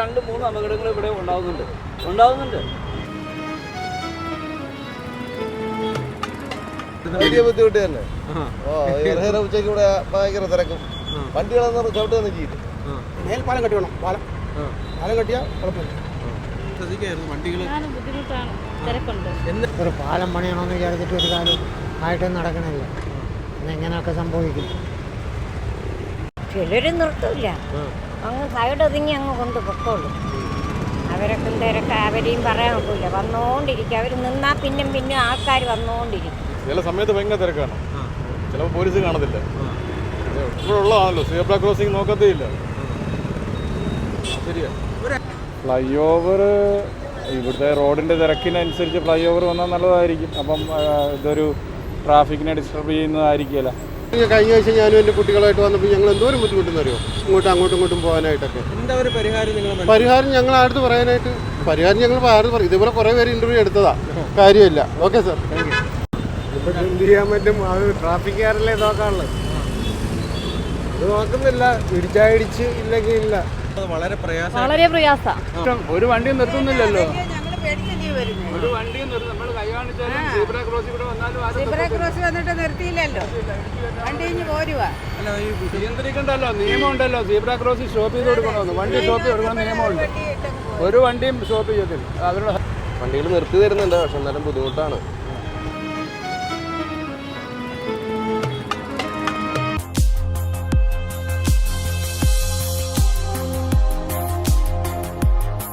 രണ്ട് മൂന്ന് അപകടങ്ങൾ ഇവിടെ ഉണ്ടാകുന്നുണ്ട് ഉണ്ടാകുന്നുണ്ട് വലിയ ബുദ്ധിമുട്ട് തന്നെ. ഓ ഏറെ ഉച്ചയ്ക്ക് ഇവിടെ ഭയങ്കര തിരക്കും. വണ്ടികളെന്ന് ചവിട്ട് തന്നെ ചെയ്യില്ല. മേൽപ്പാലം കെട്ടി വേണം പാലം. പാലം കെട്ടിയാൽ കുഴപ്പമില്ല. ഒരു പാലം പണിയണമെന്ന് വിചാരിച്ചിട്ട് ഒരു കാലം ആയിട്ടും നടക്കണില്ല. എങ്ങനെയൊക്കെ സംഭവിക്കും. ചിലരും നിർത്തില്ല അങ്ങ് സൈഡ് ഒതുങ്ങി അങ്ങ് കൊണ്ട് പൊക്കോളൂ. അവരൊക്കെ തിരക്ക് അവരെയും പറയാൻ ഒക്കില്ല. വന്നുകൊണ്ടിരിക്കും അവർ നിന്നാൽ പിന്നും പിന്നെ ആൾക്കാർ വന്നുകൊണ്ടിരിക്കും ചില സമയത്ത് ഭയങ്കര തിരക്കാണ്. ചിലപ്പോൾ പോലീസ് കാണത്തില്ല. ഇപ്പോഴുള്ളതാണല്ലോ സീബ്ര ക്രോസിംഗ് നോക്കത്തേ ഇല്ല ശരിയാ. ഫ്ലൈ ഓവർ ഇവിടുത്തെ റോഡിന്റെ തിരക്കിനനുസരിച്ച് ഫ്ലൈ ഓവർ വന്നാൽ നല്ലതായിരിക്കും. അപ്പം ഇതൊരു ട്രാഫിക്കിനെ ഡിസ്റ്റർബ് ചെയ്യുന്നതായിരിക്കില്ല കഴിഞ്ഞ ആഴ്ച ഞാനും എന്റെ കുട്ടികളായിട്ട് വന്നപ്പോൾ ഞങ്ങൾ എന്തോരം ബുദ്ധിമുട്ടെന്ന് അറിയോ ഇങ്ങോട്ടും അങ്ങോട്ടും ഇങ്ങോട്ടും പോകാനായിട്ടൊക്കെ. എന്താ ഒരു പരിഹാരം നിങ്ങൾ പരിഹാരം ഞങ്ങൾ അടുത്ത് പറയാനായിട്ട്? പരിഹാരം ഞങ്ങൾ ആരും പറയും ഇതുപോലെ കുറേ പേര് ഇന്റർവ്യൂ എടുത്തതാ. കാര്യമില്ല. ഓക്കെ സാർ ഇപ്പൊ എന്ത് ചെയ്യാൻ പറ്റും? അത് ട്രാഫിക്കാരല്ലേ നോക്കാനുള്ളത്. നോക്കുന്നില്ല. ഇടിച്ചായിടിച്ച് ഇല്ലെങ്കിൽ ഇല്ല. വളരെ പ്രയാസം വളരെ പ്രയാസം. ഒരു വണ്ടിയും നിർത്തുന്നില്ലല്ലോ. ഒരു വണ്ടിയും കാണിച്ചാലും സീബ്ര ക്രോസിംഗ് ഇവിടെ വന്നാലും ആരും സീബ്ര ക്രോസ് വന്നിട്ട് നിർത്തിയില്ലല്ലോ. വണ്ടി ഇഞ്ഞ് പോരുവാ. അല്ല ഈ നിയന്ത്രിക്കണ്ടല്ലോ നിയമമുണ്ടല്ലോ. സീബ്ര ക്രോസ് സ്റ്റോപ്പ് ചെയ്ത് കൊടുക്കണമെന്ന് വണ്ടി സ്റ്റോപ്പ് ചെയ്ത് കൊടുക്കണം നിയമമുണ്ട്. ഒരു വണ്ടിയും സ്റ്റോപ്പ് ചെയ്യത്തില്ല. അവരുടെ വണ്ടികൾ നിർത്തി തരുന്നുണ്ട് പക്ഷെ എന്നാലും ബുദ്ധിമുട്ടാണ്.